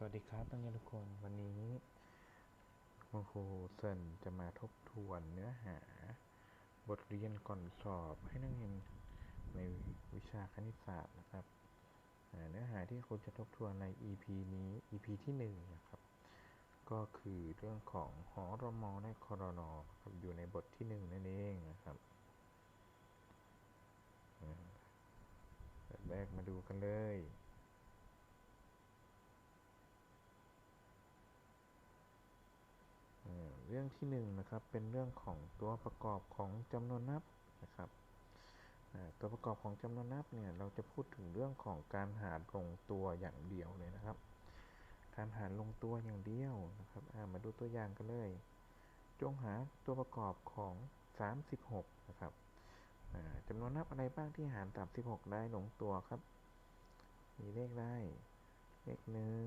สวัสดีครับนักเรียนทุกคนวันนี้คุณครูเซนจะมาทบทวนเนื้อหา บทเรียนก่อนสอบให้นักเรียนในวิชาคณิตศาสตร์นะครับเนื้อหาที่ครูจะทบทวนใน EP นี้ EP ที่หนึ่งนะครับก็คือเรื่องของหอรมและคอรนครับอยู่ในบทที่หนึ่งนั่นเองนะครับแบบแรกมาดูกันเลย อ่าเรื่องที่หนึ่งนะครับเป็นเรื่องของตัวประกอบของจำนวนนับนะครับตัวประกอบของจำนวนนับเนี่ยเราจะพูดถึงเรื่องของการหารลงตัวอย่างเดียวเลยนะครับ การหารลงตัวอย่างเดียวนะครับามาดูตัวอย่างกันเลย จงหาตัวประกอบของ 36นะครับอ่าจำนวนนับอะไรบ้างที่หาร 36 ได้ลงตัวครับ มีเลขได้ เลขหนึ่ง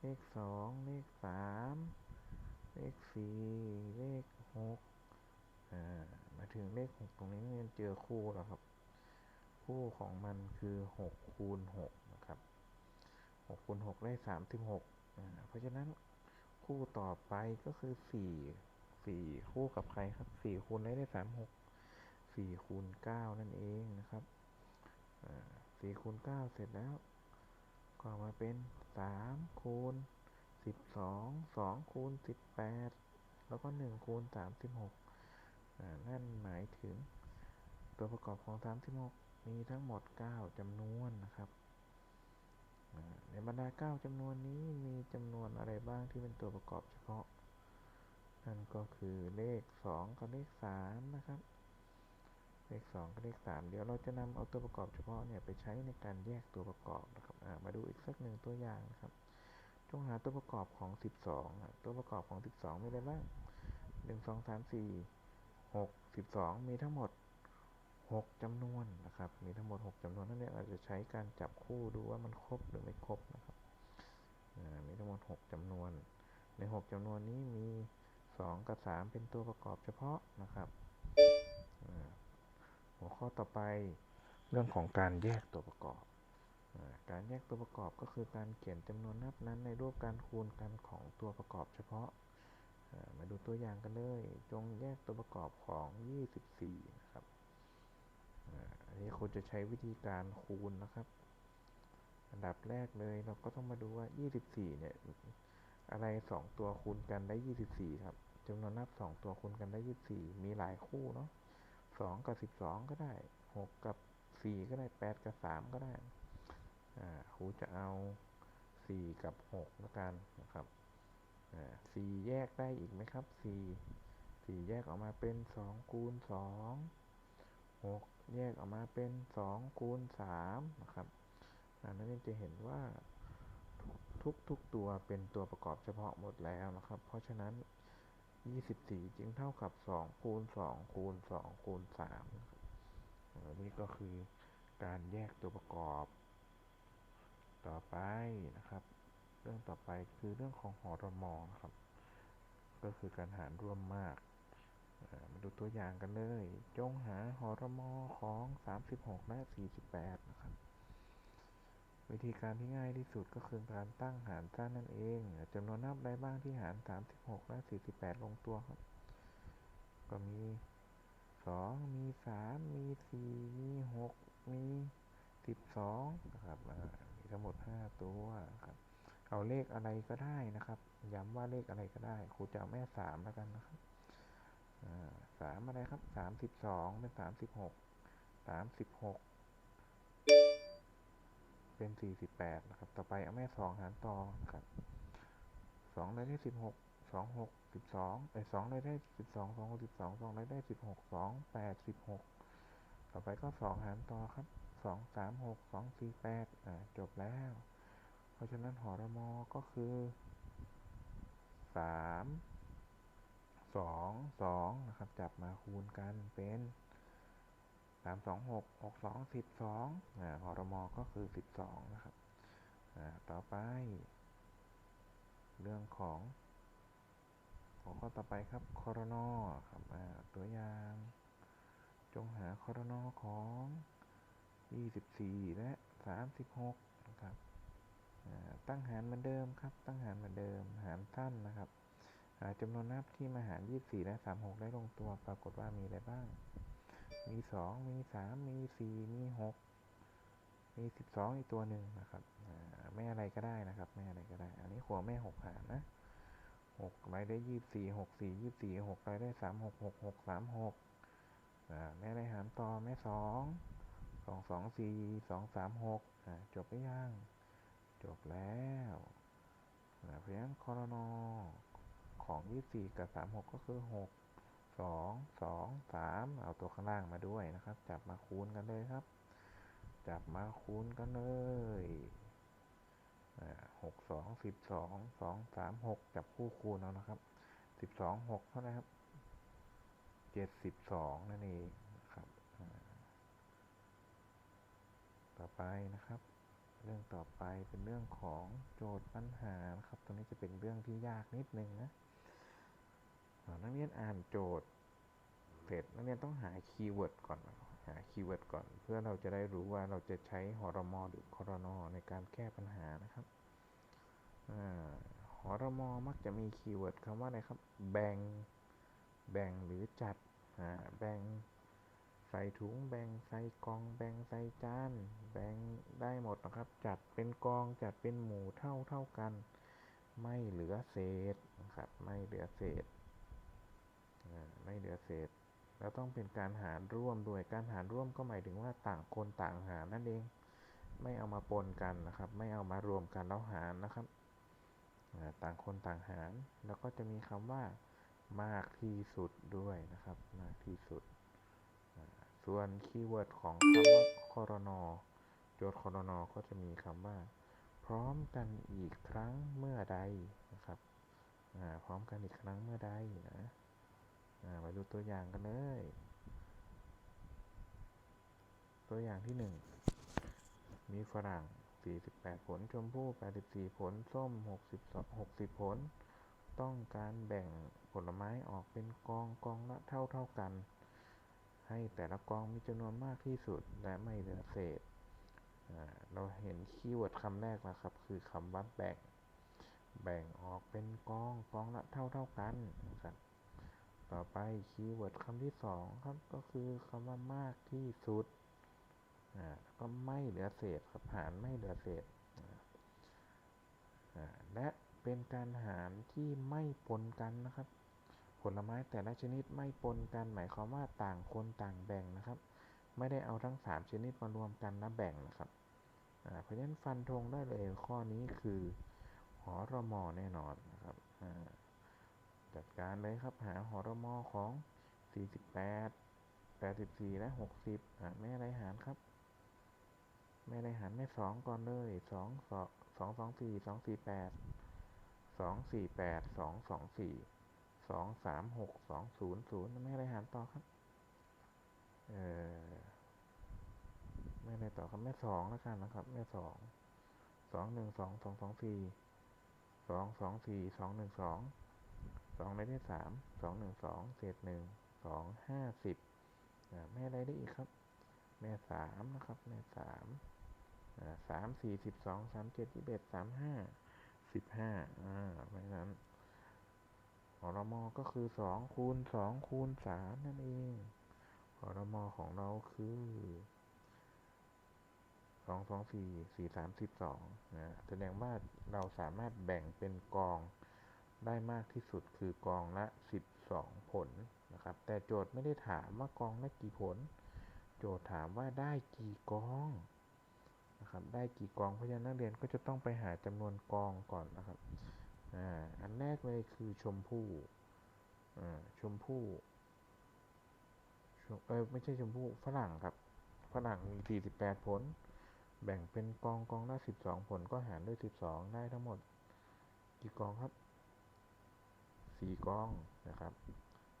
เลขสองเลขสาม เลขสี่เลขหกอ่ามาถึงเลขหกตรงนี้มันเจอคู่แล้วครับ คู่ของมันคือหกคูณหกนะครับหกคูณหกได้สามสิบหกอ่าเพราะฉะนั้นคู่ต่อไปก็คือสี่สี่คู่กับใครครับสี่คูณได้ได้สามหกสี่คูณเก้านั่นเองนะครับอ่าสี่คูณเก้าเสร็จแล้ว ก็มาเป็นสามคูณ สิบสองสองคูณสิบแปดแล้วก็หนึ่งคูณสามสิบหกนั่นหมายถึงตัวประกอบของสามสิบหกมีทั้งหมดเก้าจำนวนนะครับในบรรดาเก้าจำนวนนี้มีจำนวนอะไรบ้างที่เป็นตัวประกอบเฉพาะ นั่นก็คือเลขสองกับเลขสามนะครับ เลขสองกับเลขสามเดี๋ยวเราจะนำเอาตัวประกอบเฉพาะเนี่ยไปใช้ในการแยกตัวประกอบนะครับมาดูอีกสักหนึ่งตัวอย่างนะครับ จงหาตัวประกอบของ 12อะตัวประกอบของ 12 มีอะไรบ้าง 1 2 3 4 6 12 มีทั้งหมด 6จำนวนนะครับ มีทั้งหมด 6จำนวนนั่นเองเราจะใช้การจับคู่ดูว่ามันครบหรือไม่ครบนะครับมีทั้งหมด 6จำนวน ใน 6จำนวนนี้มี 2 กับ 3 เป็นตัวประกอบเฉพาะนะครับหัวข้อต่อไปเรื่องของการแยกตัวประกอบ การแยกตัวประกอบก็คือการเขียนจำนวนนับนั้นในรูปการคูณกันของตัวประกอบเฉพาะ มาดูตัวอย่างกันเลย จงแยกตัวประกอบของ 24 นะครับอันนี้ครูจะใช้วิธีการคูณนะครับ อันดับแรกเลยเราก็ต้องมาดูว่า 24 เนี่ย อะไร 2 ตัวคูณกันได้ 24 ครับจำนวนนับ 2 ตัวคูณกันได้ 24 มีหลายคู่เนาะ2กับ 12 ก็ได้ 6 กับ 4 ก็ได้ 8 กับ 3 ก็ได้ ครูจะเอา 4 กับ6แล้วกันนะครับ4แยกได้อีกไหมครับ 4 4 แยกออกมาเป็น2คูณ2 6 แยกออกมาเป็น2คูณ3นะครับอ่นักเรียนจะเห็นว่าทุกทุกๆตัวเป็นตัวประกอบเฉพาะหมดแล้วนะครับ เพราะฉะนั้น 24 จึงเท่ากับ 2 คูณ 2 คูณ 2 คูณ3นะครับอันนี้ก็คือการแยกตัวประกอบ ต่อไปนะครับ เรื่องต่อไปคือเรื่องของหอรมอนะครับ ก็คือการหารร่วมมากมาดูตัวอย่างกันเลย จงหาหอรมอของ 36 และ 48 นะครับ วิธีการที่ง่ายที่สุดก็คือการตั้งหารสั้นนั่นเองจำนวนนับใดบ้างที่หาร 36 และ 48 ลงตัวครับ ก็มี 2 มี 3 มี 4 มี 6 มี 12 นะครับ ทั้งหมด 5 ตัวครับ เอาเลขอะไรก็ได้นะครับ ย้ำว่าเลขอะไรก็ได้ ครูจะเอาแม่สามแล้วกันนะครับสามอะไรครับสามสิบสองเป็นสามสิบหกสามสิบหกเป็นสี่สิบแปดนะครับ ต่อไปเอาแม่สองหารต่อนะครับสองได้ได้สิบหกสองหกสิบสองไอ้สองได้ได้สิบสองสองหกสิบสองสองได้ได้สิบหกสองแปดสิบหกต่อไปก็สองหารต่อครับ สองสามหกสองสี่แปดอ่าจบแล้ว เพราะฉะนั้นหอรมอก็คือสามสองสองนะครับ จับมาคูณกันเป็นสามสองหกหกสองสิบสองอ่าหอรมอก็คือสิบสองนะครับอ่าต่อไป เรื่องของหัวข้อต่อไปครับคอรนอครับตัวอย่าง จงหาคอรนอของ 24 และ 36 นะครับ ตั้งหารเหมือนเดิมครับ ตั้งหารเหมือนเดิม หารสั้นนะครับ หาจำนวนนับที่มาหาร 24 และ 36 ได้ลงตัว ปรากฏว่ามีอะไรบ้าง มี 2 มี 3 มี 4 มี 6 มี 12 อีกตัวหนึ่งนะครับอ่าไม่อะไรก็ได้นะครับไม่อะไรก็ได้ อันนี้หัวแม่ 6 หารนะ6รายได้24 6 4 24 6รายได้ 3 6 6 6 3 6อ่าแม่อะไรหารต่อแม่ 2 2 2 4 2 3 6อ่ามหกจบไปยัง จบแล้วนะเพราะฉะนั้นคอรนอของ24กับ36ก็คือ6 2 2 3เอาตัวข้างล่างมาด้วยนะครับ จับมาคูณกันเลยครับ จับมาคูณกันเลยหกสองสิบสองสองสามหกจับคู่คูณเอานะครับสิบสองหกเท่าไหร่ครับเจ็ดสิบสองนั่นเองนะครับอ่า ต่อไปนะครับ เรื่องต่อไปเป็นเรื่องของโจทย์ปัญหานะครับ ตรงนี้จะเป็นเรื่องที่ยากนิดนึงนะนักเรียนอ่านโจทย์เสร็จนักเรียนต้องหาคีย์เวิร์ดก่อนหาคีย์เวิร์ดก่อน เพื่อเราจะได้รู้ว่าเราจะใช้หรมหรือครนอในการแก้ปัญหานะครับอาหรมมักจะมีคีย์เวิร์ดคำว่าอะไรครับ แบ่ง แบ่งหรือจัดอ่าแบ่ง ส่ถุง แบ่งใส่กล่อง แบ่งใส่จาน แบ่งได้หมดนะครับ จัดเป็นกองจัดเป็นหมู่เท่าเท่ากัน ไม่เหลือเศษนะครับ ไม่เหลือเศษ ไม่เหลือเศษ แล้วต้องเป็นการหารร่วมด้วย การหารร่วมก็หมายถึงว่าต่างคนต่างหารนั่นเอง ไม่เอามาปนกันนะครับ ไม่เอามารวมกันแล้วหารนะครับ ต่างคนต่างหาร แล้วก็จะมีคำว่ามากที่สุดด้วยนะครับ มากที่สุด ส่วนคีย์เวิร์ดของคำว่าคอรนอโจทย์คอรนอก็จะมีคำว่า พร้อมกันอีกครั้งเมื่อใดนะครับอ่าพร้อมกันอีกครั้งเมื่อใดนะอ่ามาดูตัวอย่างกันเลย ตัวอย่างที่หนึ่งมีฝรั่ง 48 ผล ชมพู่ 84 ผล ส้ม 62 60 ผล ต้องการแบ่งผลไม้ออกเป็นกองกองละเท่าเท่ากัน ให้แต่ละกองมีจำนวนมากที่สุดและไม่เหลือเศษ เราเห็นคีย์เวิร์ดคำแรกแล้วครับ คือคำว่าแบ่ง แบ่งออกเป็นกองกองละเท่าเท่ากันครับต่อไปคีย์เวิร์ดคำที่สองครับก็คือคำว่ามากที่สุดก็ไม่เหลือเศษครับหารไม่เหลือเศษและเป็นการหารที่ไม่ปนกันนะครับ ผลไม้แต่ละชนิดไม่ปนกัน หมายความว่าต่างคนต่างแบ่งนะครับ ไม่ได้เอาทั้งสามชนิดมารวมกันแล้วแบ่งนะครับเพราะฉะนั้นฟันธงได้เลยข้อนี้คือหอรมอแน่นอนนะครับจัดการเลยครับหาหอรมอของ 48 84 และ 60อะแม่ไรหารครับ แม่ไรหารแม่สองก่อนเลย 2 2 2 2 4 2 4 8 2 4 8 2 2 4 2 3 6 2 0 0แม่อะไรหารต่อครับ เออแม่อะไรต่อครับแม่สองแล้วกันนะครับ แม่สองสองหนึ่งสองสองสองสี่สองสองสี่สองหนึ่งสองสองได้ได้สามสองหนึ่งสองเศษหนึ่งสองห้าสิบแม่อะไรได้อีกครับ แม่สามนะครับ แม่สามสามสี่สิบสองสามเจ็ดยี่สิบเอ็ดสามห้าสิบห้าอ่าเพราะฉะนั้น รมอก็คือสองคูณสองคูณสามนั่นเองหอรมอของเราคือสองสองสี่สี่สามสิบสองนะแสดงว่าเราสามารถแบ่งเป็นกองได้มากที่สุดคือกองละ12ผลนะครับ แต่โจทย์ไม่ได้ถามว่ากองละกี่ผล โจทย์ถามว่าได้กี่กองนะครับ ได้กี่กองเพราะฉะนั้นนักเรียนก็จะต้องไปหาจำนวนกองก่อนนะครับ อ่าอันแรกเลยคือชมพู่อ่าชมพู่เออไม่ใช่ชมพู่ฝรั่งครับฝรั่งมี 48 ผล แบ่งเป็นกองกองละ12 ผลก็หารด้วย 12 ได้ทั้งหมด กี่กองครับสี่กองนะครับ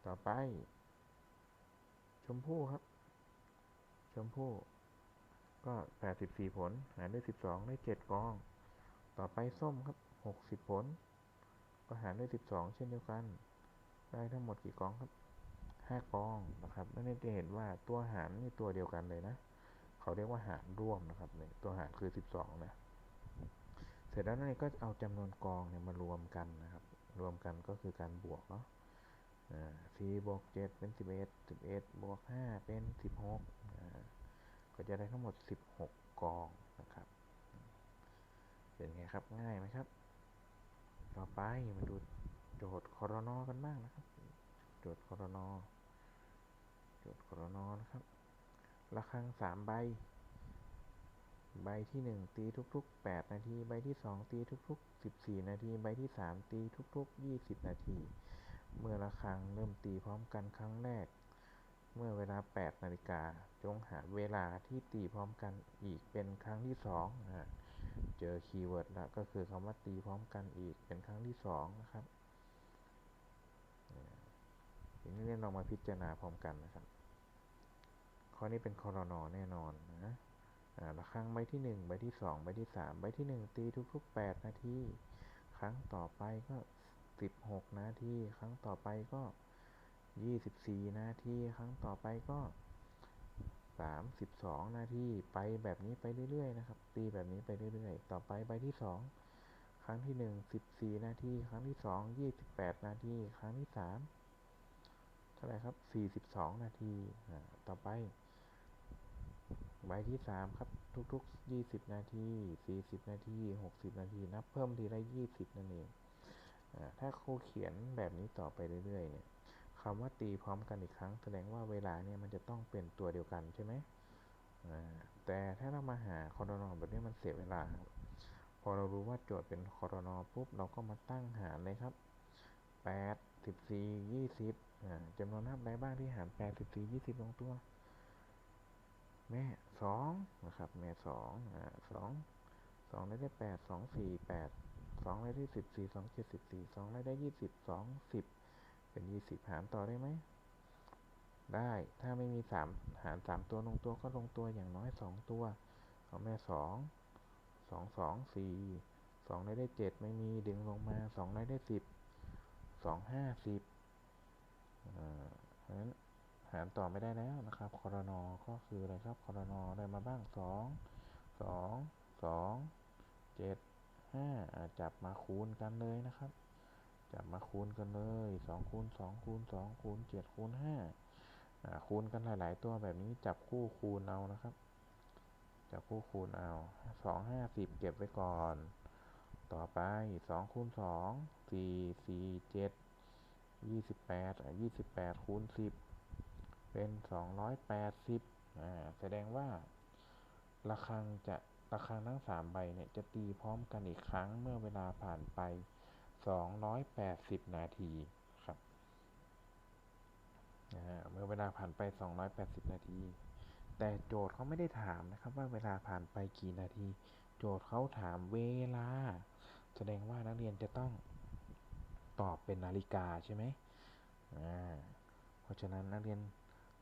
ต่อไป ชมพู่ครับ ชมพู่ก็แปดสิบสี่ผล หารด้วยสิบสองได้เจ็ดกอง ต่อไปส้มครับหกสิบผล ก็หารด้วยสิบสองเช่นเดียวกัน ได้ทั้งหมดกี่กองครับห้ากองนะครับนั่นจะเห็นว่าตัวหารนี่ตัวเดียวกันเลยนะ เขาเรียกว่าหารร่วมนะครับเนี่ยตัวหารคือสิบสองนะ เสร็จแล้วนักเรียนก็เอาจำนวนกองเนี่ยมารวมกันนะครับ รวมกันก็คือการบวกเนาะสี่บวกเจ็ดเป็นสิบเอ็ดสิบเอ็ดบวกห้าเป็นสิบหกก็จะได้ทั้งหมดสิบหกกองนะครับ เป็นไงครับง่ายไหมครับ ต่อไปมาดูโจทย์คอรนอกันบ้างนะครับ โจทย์คอรนอโจทย์คอรนอนะครับระฆังสามใบ ใบที่หนึ่งตีทุกๆแปดนาที ใบที่สองตีทุกๆสิบสี่นาที ใบที่สามตีทุกๆยี่สิบนาที เมื่อระฆังเริ่มตีพร้อมกันครั้งแรก เมื่อเวลาแปดนาฬิกาจงหาเวลาที่ตีพร้อมกันอีกเป็นครั้งที่สองนะ เจอคีย์เวิร์ดแล้วก็คือคำว่าตีพร้อมกันอีกเป็นครั้งที่สองนะครับทีนี้เรามาพิจารณาพร้อมกันนะครับ ข้อนี้เป็นคอรนอแน่นอนนะระฆังใบที่ 1 ใบที่ 2 ใบที่ 3 ใบที่ 1 ตีทุก ๆ 8 นาที ครั้งต่อไปก็ 16 นาที ครั้งต่อไปก็ 24 นาที ครั้งต่อไปก็ 32 นาทีไปแบบนี้ไปเรื่อยๆนะครับ ตีแบบนี้ไปเรื่อยๆ ต่อไปใบที่ 2 ครั้งที่ 1 14 นาที ครั้งที่ 2 28 นาที ครั้งที่ 3 เท่าไหร่ครับ 42 นาที ต่อไป ใบที่สามครับ ทุกๆยี่สิบนาทีสี่สิบนาทีหกสิบนาที นับเพิ่มทีละยี่สิบนั่นเอง ถ้าครูเขียนแบบนี้ต่อไปเรื่อยๆเนี่ย คำว่าตีพร้อมกันอีกครั้ง แสดงว่าเวลาเนี่ยมันจะต้องเป็นตัวเดียวกันใช่ไหมแต่ถ้าเรามาหาคอรนอแบบนี้มันเสียเวลา พอเรารู้ว่าโจทย์เป็นคอรนอปุ๊บเราก็มาตั้งหารเลยครับแปดสิบสี่ยี่สิบจำนวนนับใดบ้างที่หารแปดสิบสี่ยี่สิบลงตัว แม่สองนะครับ แม่สองอ่าสองสองได้ได้แปดสองสี่แปดสองได้ได้สิบสี่สองเจ็ดสิบสี่สองได้ได้ยี่สิบสองสิบ เป็นยี่สิบหารต่อได้ไหม ได้ ถ้าไม่มีสามหารสามตัวลงตัวก็ลงตัวอย่างน้อยสองตัว เอาแม่สองสองสองสี่สองได้ได้เจ็ดไม่มีดึงลงมาสองได้ได้สิบสองห้าสิบอ่าเพราะฉะนั้นหารต่อไม่ได้แล้วนะครับคอรนอก็คืออะไรครับคอรนอได้มาบ้างสองสองสองเจ็ดห้าจับมาคูณกันเลยนะครับ จับมาคูณกันเลยสองคูณสองคูณสองคูณเจ็ดคูณห้าคูณกันหลาย ๆ ตัวแบบนี้จับคู่คูณเอานะครับ จับคู่คูณเอาสองห้าสิบเก็บไว้ก่อน ต่อไปสองคูณสองสี่สี่เจ็ดยี่สิบแปดยี่สิบแปดคูณสิบเป็น280อ่าแสดงว่าระฆังจะระฆังทั้ง3ใบเนี่ยจะตีพร้อมกันอีกครั้งเมื่อเวลาผ่านไป 280 นาทีครับเมื่อเวลาผ่านไป 280 นาที แต่โจทย์เขาไม่ได้ถามนะครับ ว่าเวลาผ่านไปกี่นาที โจทย์เขาถามเวลา แสดงว่านักเรียนจะต้องตอบเป็นนาฬิกาใช่ไหมอ่าเพราะฉะนั้นนักเรียน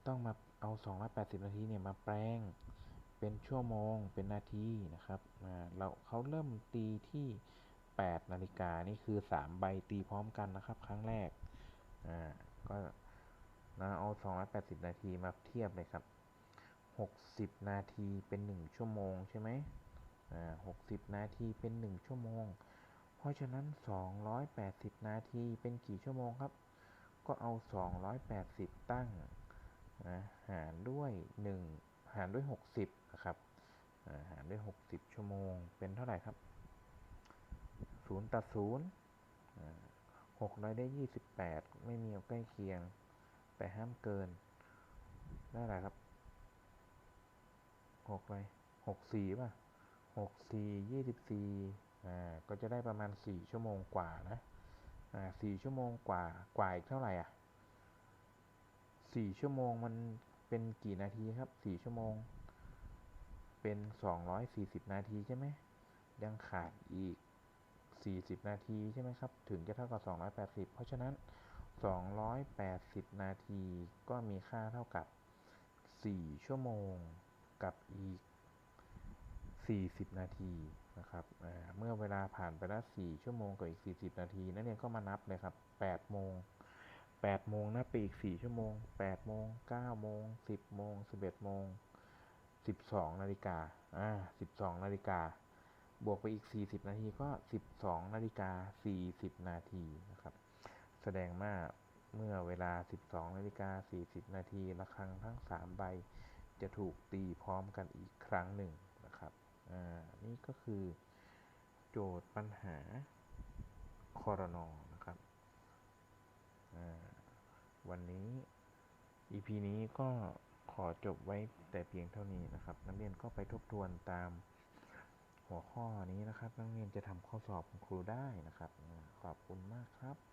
ต้องมาเอา 280 นาทีเนี่ยมาแปลงเป็นชั่วโมงเป็นนาทีนะครับเราเขาเริ่มตีที่ 8นาฬิกานี่คือ 3 ใบตีพร้อมกันนะครับ ครั้งแรก อ่า ก็นะเอา 280 นาทีมาเทียบเลยครับ 60 นาทีเป็น 1 ชั่วโมงใช่ไหมอ่า60 นาทีเป็น 1 ชั่วโมง เพราะฉะนั้น 280 นาทีเป็นกี่ชั่วโมงครับ ก็เอา 280 ตั้งนะหารด้วย 1 หารด้วย 60นะครับหารด้วย 60 ชั่วโมง เป็นเท่าไหร่ครับ 0ตัด0 6ร้อยได้28ไม่มีเอาใกล้เคียง แต่ห้ามเกินได้อะไรครับ6อะไร64ป่ะ64 24อ่าก็จะได้ประมาณ4ชั่วโมงกว่านะอ่า4ชั่วโมงกว่ากว่าอีกเท่าไหร่อะสี่ชั่วโมงมันเป็นกี่นาทีครับสี่ชั่วโมง เป็นสองร้อยสี่สิบนาทีใช่ไหมยังขาดอีก สี่สิบนาทีใช่ไหมครับ ถึงจะเท่ากับสองร้อยแปดสิบเพราะฉะนั้นสองร้อยแปดสิบนาทีก็มีค่าเท่ากับสี่ชั่วโมงกับอีกสี่สิบนาทีนะครับเมื่อเวลาผ่านไปแล้วสี่ชั่วโมงกับอีกสี่สิบนาทีนักเรียนก็มานับเลยครับแปดโมงแปดโมงนะไปอีกสี่ชั่วโมงแปดโมงเก้าโมงสิบโมงสิบเอ็ดโมงสิบสองนาฬิกาอ่าสิบสองนาฬิกา บวกไปอีก 40 นาทีก็ 12 นาฬิกา 40 นาทีนะครับ แสดงว่าเมื่อเวลา 12 นาฬิกา 40 นาทีระฆังทั้ง 3 ใบ จะถูกตีพร้อมกันอีกครั้งหนึ่งนะครับอ่านี่ก็คือโจทย์ปัญหาคอรนอนะครับอ่าวันนี้ EP นี้ก็ขอจบไว้แต่เพียงเท่านี้นะครับ นักเรียนก็ไปทบทวนตาม หัวข้อนี้นะครับนักเรียนจะทำข้อสอบของครูได้นะครับขอบคุณมากครับ